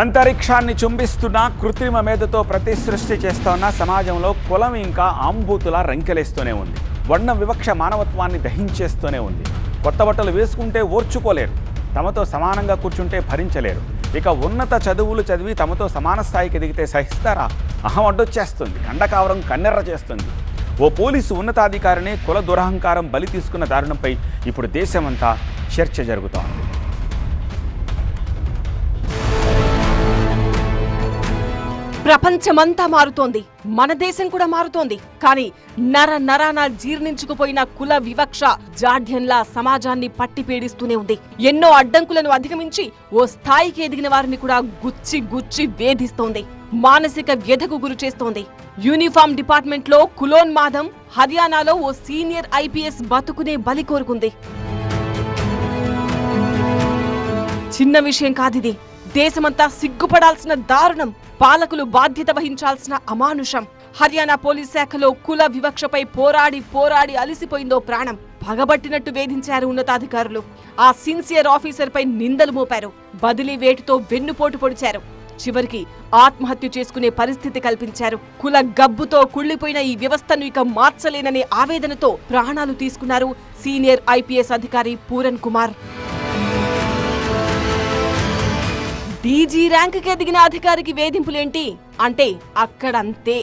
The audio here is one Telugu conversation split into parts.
అంతరిక్షాన్ని చుంబిస్తున్న కృత్రిమ మేధతో ప్రతి సృష్టి చేస్తున్న సమాజంలో కులం ఇంకా ఆంబూతులా రంకెలేస్తూనే ఉంది. వర్ణ వివక్ష మానవత్వాన్ని దహించేస్తూనే ఉంది. కొత్త బట్టలు వేసుకుంటే ఓర్చుకోలేరు. తమతో సమానంగా కూర్చుంటే భరించలేరు. ఇక ఉన్నత చదువులు చదివి తమతో సమాన స్థాయికి ఎదిగితే సహిస్తారా? అహం అడ్డొచ్చేస్తుంది. కండకావరం కన్నెర్ర చేస్తుంది. ఓ పోలీసు ఉన్నతాధికారిని కుల దురహంకారం బలి తీసుకున్న దారుణంపై ఇప్పుడు దేశమంతా చర్చ జరుగుతోంది. ప్రపంచమంతా మారుతోంది. మన దేశం కూడా మారుతోంది. కానీ నర నరాన జీర్ణించుకుపోయిన కుల వివక్ష జాడ్యంలా సమాజాన్ని పట్టి పీడిస్తూనే ఉంది. ఎన్నో అడ్డంకులను అధిగమించి ఓ స్థాయికి ఎదిగిన వారిని కూడా గుచ్చి గుచ్చి వేధిస్తోంది. మానసిక వ్యధకు గురి చేస్తోంది. యూనిఫామ్ డిపార్ట్మెంట్లో కులోన్మాదం హర్యానాలో ఓ సీనియర్ ఐపీఎస్ బతుకునే బలి కోరుకుంది. చిన్న విషయం కాదిది. దేశమంతా సిగ్గుపడాల్సిన దారుణం. పాలకులు బాధ్యత వహించాల్సిన అమానుషం. హర్యానా పోలీస్ శాఖలో కుల వివక్షపై పోరాడి పోరాడి అలిసిపోయిందో ప్రాణం. పగబట్టినట్టు వేధించారు ఉన్నతాధికారులు. ఆ సిన్సియర్ ఆఫీసర్ పై నిందలు మోపారు. బదిలీ వేటుతో వెన్నుపోటు పొడిచారు. చివరికి ఆత్మహత్య చేసుకునే పరిస్థితి కల్పించారు. కుల గబ్బుతో కుళ్ళిపోయిన ఈ వ్యవస్థను ఇక మార్చలేననే ఆవేదనతో ప్రాణాలు తీసుకున్నారు సీనియర్ ఐపీఎస్ అధికారి పూరన్ కుమార్. డీజీ ర్యాంకుకి ఎదిగిన అధికారికి వేధింపులేంటి? అంటే అక్కడంతే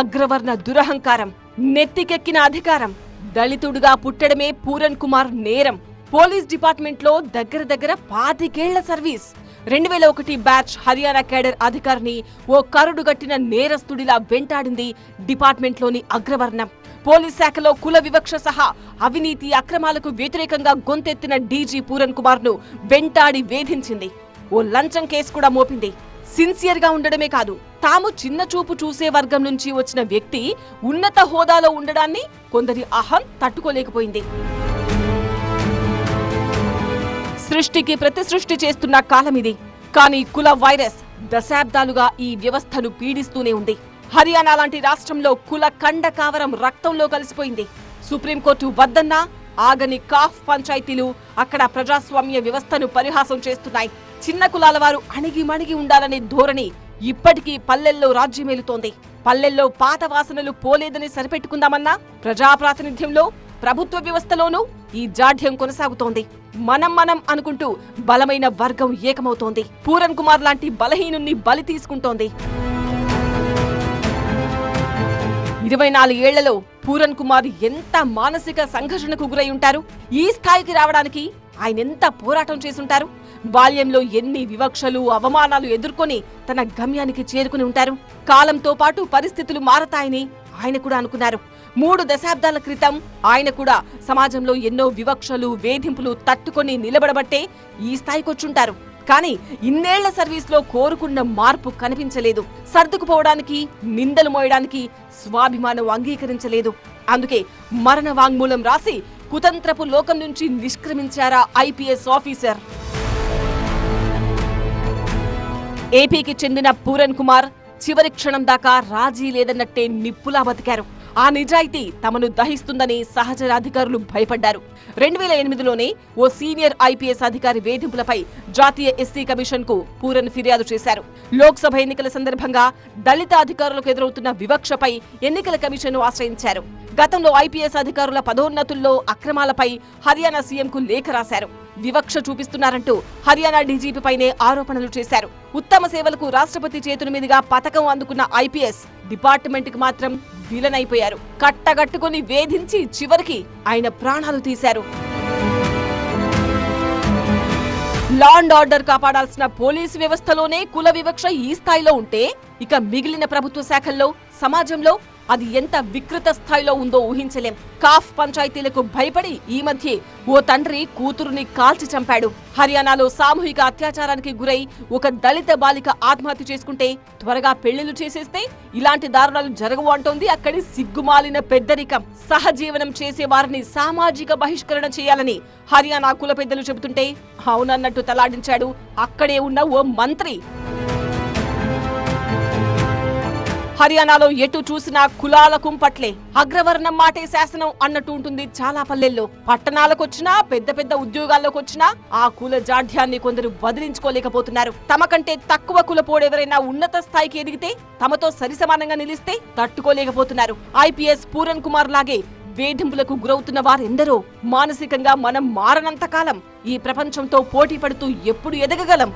అగ్రవర్ణ దురహంకారం నెత్తికెక్కిన అధికారం దళితుడుగా పుట్టడమే పూరన్ కుమార్ నేరం. పోలీస్ డిపార్ట్మెంట్లో దగ్గర దగ్గర పాతికేళ్ళ సర్వీస్. రెండు వేల ఒకటి బ్యాచ్ హర్యానా కేడర్ అధికారిని ఓ కరుడుగట్టిన నేరస్తుడిలా వెంటాడింది డిపార్ట్మెంట్లోని అగ్రవర్ణం. పోలీస్ శాఖలో కుల వివక్ష సహా అవినీతి అక్రమాలకు వ్యతిరేకంగా గొంతెత్తిన డీజీ పూరన్ కుమార్ను వెంటాడి వేధించింది. ఓ లంచం కేసు కూడా మోపింది. సిన్సియర్గా ఉండడమే కాదు తాము చిన్న చూపు చూసే వర్గం నుంచి వచ్చిన వ్యక్తి ఉన్నత హోదాలో ఉండడాన్ని కొందరి అహం తట్టుకోలేకపోయింది. సృష్టికి ప్రతి సృష్టి చేస్తున్న కాలం ఇది. కానీ కుల వైరస్ దశాబ్దాలుగా ఈ వ్యవస్థను పీడిస్తూనే ఉంది. హర్యానా లాంటి రాష్ట్రంలో కుల కండ కావరం రక్తంలో కలిసిపోయింది. సుప్రీంకోర్టు వద్దన్నా ఆగని కాఫ్ పంచాయతీలు అక్కడ ప్రజాస్వామ్య వ్యవస్థను పరిహాసం చేస్తున్నాయి. చిన్న కులాల వారు అణిగి మణిగి ఉండాలనే ధోరణి ఇప్పటికీ పల్లెల్లో రాజ్యమేలుతోంది. పల్లెల్లో పాత వాసనలు పోలేదని సరిపెట్టుకుందామన్నా ప్రజా ప్రాతినిధ్యంలో ప్రభుత్వ వ్యవస్థలోనూ ఈ జాఢ్యం కొనసాగుతోంది. మనం మనం అనుకుంటూ బలమైన వర్గం ఏకమవుతోంది. పూరన్ కుమార్ లాంటి బలహీనుణ్ణి బలి తీసుకుంటోంది. ఇరవై నాలుగేళ్ళలో పూరన్ కుమార్ ఎంత మానసిక సంఘర్షణకు గురై ఉంటారు? ఈ స్థాయికి రావడానికి ఆయన ఎంత పోరాటం చేసుంటారు బాల్యంలో ఎన్ని వివక్షలు అవమానాలు ఎదుర్కొని తన గమ్యానికి చేరుకుని ఉంటారు? కాలంతో పాటు పరిస్థితులు మారతాయని ఆయన కూడా అనుకున్నారు. మూడు దశాబ్దాల క్రితం ఆయన కూడా సమాజంలో ఎన్నో వివక్షలు వేధింపులు తట్టుకొని నిలబడబట్టే ఈ స్థాయికొచ్చుంటారు కానీ ఇన్నేళ్ళ సర్వీస్లో కోరుకున్న మార్పు కనిపించలేదు. సర్దుకుపోవడానికి నిందలు మోయడానికి స్వాభిమానం అంగీకరించలేదు. అందుకే మరణ వాంగ్మూలం రాసి కుతంత్రపు లోకం నుంచి నిష్క్రమించారా ఐపీఎస్ ఆఫీసర్? ఏపీకి చెందిన పూరన్ కుమార్ చివరి క్షణం దాకా రాజీ లేదన్నట్టే నిప్పులా బతికారు. ఆ నిజాయితీ తమను దహిస్తుందని సహచరాధికారులు భయపడ్డారు. రెండు వేల ఎనిమిదిలోనే ఓ సీనియర్ ఐపీఎస్ అధికారి వేధింపులపై జాతీయ ఎస్సీ కమిషన్కు పూరన్ ఫిర్యాదు చేశారు. లోక్సభ ఎన్నికల సందర్భంగా దళిత అధికారులకు ఎదురవుతున్న వివక్షపై ఎన్నికల కమిషన్ ఆశ్రయించారు. గతంలో ఐపీఎస్ అధికారుల పదోన్నతుల్లో అక్రమాలపై హర్యానా సీఎంకు లేఖ రాశారు. వివక్ష చూపిస్తున్నారంటూ హర్యానా డీజీపీపైనే ఆరోపణలు చేశారు. ఉత్తమ సేవలకు రాష్ట్రపతి చేతుల మీదుగా పథకం అందుకున్న ఐపీఎస్ డిపార్ట్మెంట్కి మాత్రం విలనైపోయారు. కట్టగట్టుకుని వేధించి చివరికి ఆయన ప్రాణాలు తీశారు. లా అండ్ ఆర్డర్ కాపాడాల్సిన పోలీసు వ్యవస్థలోనే కుల వివక్ష ఈ స్థాయిలో ఉంటే ఇక మిగిలిన ప్రభుత్వ శాఖల్లో సమాజంలో అది ఎంత వికృత స్థాయిలో ఉందో ఊహించలేం. కాఫ్ పంచాయతీలకు భయపడి ఈ మధ్య ఓ తండ్రి కూతురుని కాల్చి చంపాడు. హర్యానాలో సామూహిక అత్యాచారానికి గురై ఒక దళిత బాలిక ఆత్మహత్య చేసుకుంటే త్వరగా పెళ్ళిళ్ళు చేసేస్తే ఇలాంటి దారుణాలు జరగవు అంటోంది అక్కడి సిగ్గుమాలిన పెద్దరికం. సహజీవనం చేసే వారిని సామాజిక బహిష్కరణ చేయాలని హర్యానా కుల పెద్దలు చెబుతుంటే అవునన్నట్టు తలాడించాడు. అక్కడే ఉన్న ఓ మంత్రి. హర్యానాలో ఎటు చూసినా కులాల కుంపట్లే. అగ్రవర్ణం మాటే శాసనం అన్నట్టు ఉంటుంది చాలా పల్లెల్లో పట్టణాలకొచ్చినా పెద్ద పెద్ద ఉద్యోగాల్లోకొచ్చినా ఆ కుల జాఢ్యాన్ని కొందరు వదిలించుకోలేకపోతున్నారు తమకంటే తక్కువ కులపోడెవరైనా ఉన్నత స్థాయికి ఎదిగితే తమతో సరిసమానంగా నిలిస్తే తట్టుకోలేకపోతున్నారు. ఐపీఎస్ పూరన్ కుమార్ లాగే వేధింపులకు గురవుతున్న వారెందరో మానసికంగా మనం మారనంత కాలం ఈ ప్రపంచంతో పోటీ పడుతూ ఎప్పుడు ఎదగగలం?